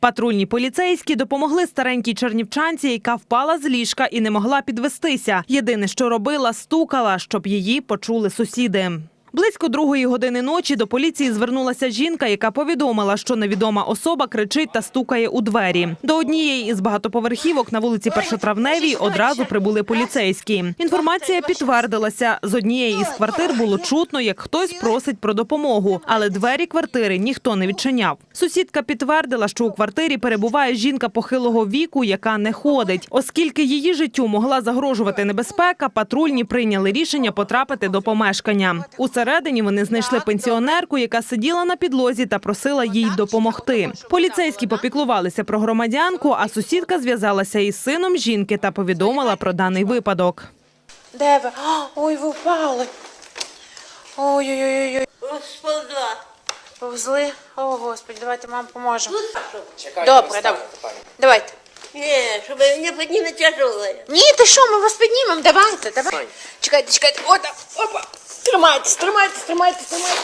Патрульні поліцейські допомогли старенькій чернівчанці, яка впала з ліжка і не могла підвестися. Єдине, що робила, стукала, щоб її почули сусіди. Близько другої години ночі до поліції звернулася жінка, яка повідомила, що невідома особа кричить та стукає у двері. До однієї із багатоповерхівок на вулиці Першотравневій одразу прибули поліцейські. Інформація підтвердилася. З однієї із квартир було чутно, як хтось просить про допомогу, але двері квартири ніхто не відчиняв. Сусідка підтвердила, що у квартирі перебуває жінка похилого віку, яка не ходить. Оскільки її життю могла загрожувати небезпека, патрульні прийняли рішення потрапити до помешкання. Усередині вони знайшли пенсіонерку, яка сиділа на підлозі та просила їй допомогти. Поліцейські попіклувалися про громадянку, а сусідка зв'язалася із сином жінки та повідомила про даний випадок. Де ви? Ой, ви впали. Ой-ой-ой. Сповзла. Повзли. О, Господи, давайте вам поможемо. Чекайте, Добре, добре. Давайте. Не, чтобы не поднимет тяжелое. Ні, ти що, ми вас піднімемо, давайте, давайте. Чекайте, чекайте. О, так, опа. Тримайтесь, тримайтесь, тримайтесь, тримайтесь.